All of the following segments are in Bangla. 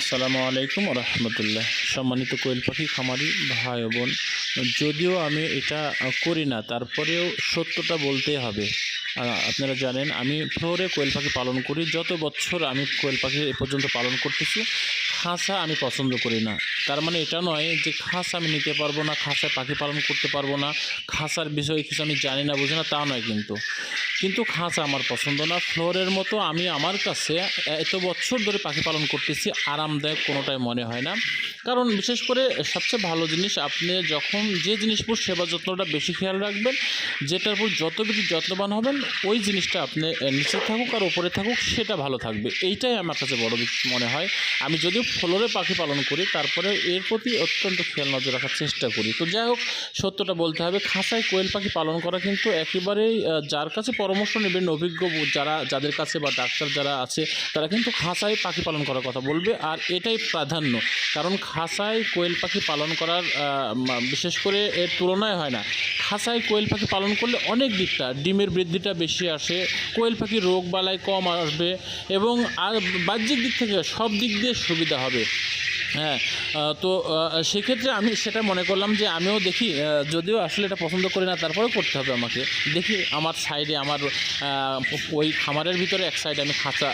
আসসালামু আলাইকুম রহমতুল্লাহ। সম্মানিত কোয়েল পাখি, খামারি ভাই বোন, যদিও আমি এটা করি না, তারপরেও সত্যটা বলতে হবে। আপনারা জানেন, আমি ফ্লোরে কোয়েল পাখি পালন করি। যত বছর আমি কোয়েল পাখি এ পর্যন্ত পালন করতেছি, খাঁচা আমি পছন্দ করি না। তার মানে এটা নয় যে খাস আমি নিতে পারব না খাসায় পাখি পালন করতে পারব না, খাসার বিষয়ে কিছু আমি জানি না, বুঝি না, তা নয় কিন্তু। কিন্তু খাঁচা আমার পছন্দ না, ফ্লোরের মতো আমি আমার কাছে এত বছর ধরে পাখি পালন করতেছি, আরামদায়ক কোনোটাই মনে হয় না। কারণ বিশেষ করে সবচেয়ে ভালো জিনিস, আপনি যখন যে জিনিসপুর সেবা যত্নটা বেশি খেয়াল রাখবেন, যেটার উপর যত বেশি যত্নবান হবেন, ওই জিনিসটা আপনি নিচে থাকুক আর ওপরে থাকুক, সেটা ভালো থাকবে। এইটাই আমার কাছে বড় মনে হয়। আমি যদিও ফ্লোরে পাখি পালন করি, তারপরে এর প্রতি অত্যন্ত খেয়াল নজর রাখার চেষ্টা করি। তো যাই হোক, সত্যটা বলতে হবে খাঁচায় কোয়েল পাখি পালন করা কিন্তু একেবারেই যার কাছে পরামর্শ নেবেন অভিজ্ঞ যারা, যাদের কাছে বা ডাক্তার যারা আছে, তারা কিন্তু খাঁচায় পাখি পালন করার কথা বলবে, আর এটাই প্রাধান্য। কারণ খাঁচায় কোয়েল পাখি পালন করার বিশেষ করে এর তুলনায় হয় না। খাঁচায় কোয়েল পাখি পালন করলে অনেক দিকটা, ডিমের বৃদ্ধিটা বেশি আসে, কোয়েল পাখির রোগ বালাই কম আসবে, এবং আর বাহ্যিক দিক থেকে সব দিক দিয়ে সুবিধা হবে। হ্যাঁ তো সেক্ষেত্রে আমি সেটা মনে করলাম যে আমিও দেখি যদিও আসলে এটা পছন্দ করি না, তারপরেও করতে হবে আমাকে। দেখি আমার সাইডে, আমার ওই খামারের ভিতরে এক সাইডে আমি খাঁচা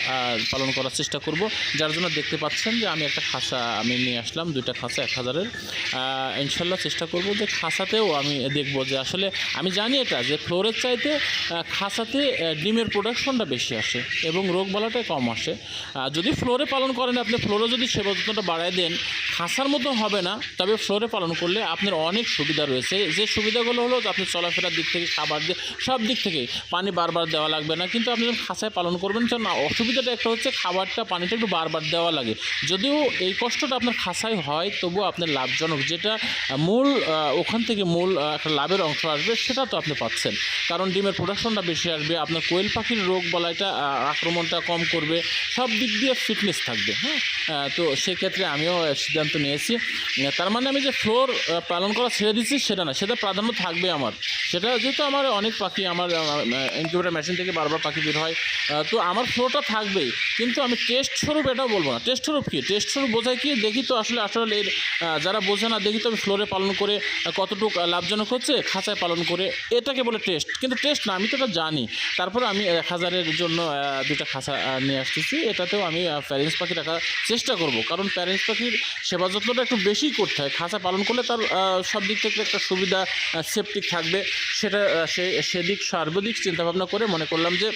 পালন করার চেষ্টা করব। যার জন্য দেখতে পাচ্ছেন যে আমি একটা খাঁচা আমি নিয়ে আসলাম, দুইটা খাঁচা, এক হাজারের। ইনশাল্লাহ চেষ্টা করব যে খাঁচাতেও আমি দেখব যে আসলে আমি জানি এটা, যে ফ্লোরের চাইতে খাঁচাতে ডিমের প্রোডাকশনটা বেশি আসে এবং রোগবালাটা কম আসে। যদি ফ্লোরে পালন করেন আপনি, ফ্লোরে যদি সেবা যত্নটা বাড়ায় দেন খাসার মতো হবে না, তবে ফ্লোরে পালন করলে আপনার অনেক সুবিধা রয়েছে। যে সুবিধাগুলো হলো আপনি চলাফেরার দিক থেকে, খাবার দিয়ে সব দিক থেকেই পানি বারবার দেওয়া লাগবে না। কিন্তু আপনি যখন খাসায় পালন করবেন, তখন অসুবিধাটা একটা হচ্ছে খাবারটা, পানিটা একটু বারবার দেওয়া লাগে। যদিও এই কষ্টটা আপনার খাসায় হয়, তবুও আপনার লাভজনক। যেটা মূল ওখান থেকে মূল একটা লাভের অংশ আসবে, সেটা তো আপনি পাচ্ছেন। কারণ ডিমের প্রোডাকশনটা বেশি আসবে, আপনার কোয়েল পাখির রোগ বলাইটা আক্রমণটা কম করবে, সব দিক দিয়ে ফিটনেস থাকবে হ্যাঁ? তো সেক্ষেত্রে আমিও সিদ্ধান্ত নিয়েছি। তার মানে আমি যে ফ্লোর পালন করা ছেড়ে দিচ্ছি সেটা না, সেটা প্রাধান্য থাকবে আমার। সেটা যেহেতু আমার অনেক পাখি, আমার ইনকিউবেটার মেশিন থেকে বারবার পাখি বের হয় তো আমার ফ্লোটা থাকবেই। কিন্তু আমি টেস্ট স্বরূপ এটাও বলব না। টেস্ট স্বরূপ কী? টেস্ট স্বরূপ বোঝায় কি? দেখি তো আসলে আসলে এর যারা বোঝে না, দেখি তো আমি ফ্লোরে পালন করে কতটুকু লাভজনক হচ্ছে, খাঁচায় পালন করে, এটাকে বলে টেস্ট। কিন্তু টেস্ট না, আমি তো এটা জানি। তারপরে আমি এক হাজারের জন্য দুইটা খাঁচা নিয়ে আসতেছি। এটাতেও আমি প্যারেন্টস পাখি রাখার চেষ্টা করব। কারণ প্যারেন্টস পাখির সেবা যত্নটা একটু বেশি করতে হয়। খাঁচা পালন করলে তার সব দিক থেকে একটা সুবিধা সেফটি থাকবে। সেটা সে, সেদিক সার্বদিক চিন্তাভাবনা করে মনে করলাম যে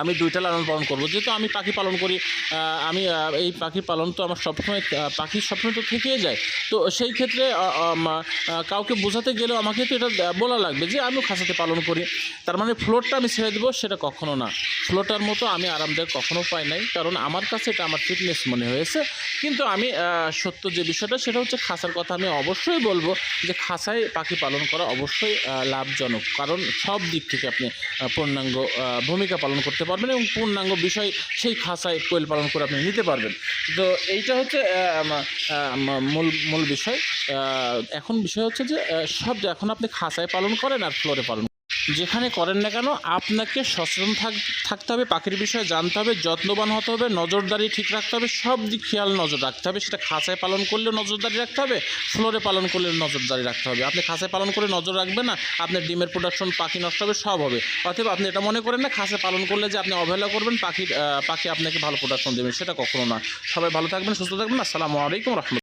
আমি দুইটা লালন পালন করব। যেহেতু আমি পাখি পালন করি আমি এই পাখি পালন তো আমার সবসময় পাখির স্বপ্ন তো থেকেই যায়। তো সেই ক্ষেত্রে কাউকে বোঝাতে গেলেও আমাকে তো এটা বলা লাগবে যে আমিও খাঁচাতে পালন করি। তার মানে ফ্লোরটা আমি ছেড়ে দেবো, সেটা কখনো না। ফ্লোরটার মতো আমি আরামদায়ক কখনো পাই নাই, কারণ আমার কাছে এটা আমার ফিটনেস মনে হয়েছে। কিন্তু আমি সত্য যে বিষয়টা, সেটা হচ্ছে খাঁচার কথা আমি অবশ্যই বলব যে খাঁচায় পাখি পালন করা অবশ্যই লাভজনক। কারণ সব দিক থেকে আপনি পূর্ণাঙ্গ ভূমিকা পালন করতে পারবেন এবং পূর্ণাঙ্গ বিষয় সেই খাঁচায় কোয়েল পালন করে আপনি নিতে পারবেন। তো এইটা হচ্ছে মূল মূল বিষয়। এখন বিষয় হচ্ছে যে সব এখন আপনি খাঁচায় পালন করেন আর ফ্লোরে পালন যেখানে করেন না কেন, আপনাকে সচেতন থাক, থাকতে হবে, পাখির বিষয়ে জানতে হবে, যত্নবান হতে হবে, নজরদারি ঠিক রাখতে হবে, সব দিক খেয়াল নজর রাখতে হবে। সেটা খাঁচায় পালন করলেও নজরদারি রাখতে হবে, ফ্লোরে পালন করলে নজরদারি রাখতে হবে। আপনি খাঁচায় পালন করে নজর রাখবেন না, আপনার ডিমের প্রোডাকশন পাখি নষ্ট হবে, সব হবে। অতএব আপনি এটা মনে করেন না, খাঁচায় পালন করলে যে আপনি অবহেলা করবেন, পাখির পাখি আপনাকে ভালো প্রোডাকশন দেবেন সেটা কখনো না সবাই ভালো থাকবেন, সুস্থ থাকবেন, আসসালামু আলাইকুম রহমতুল্লাহ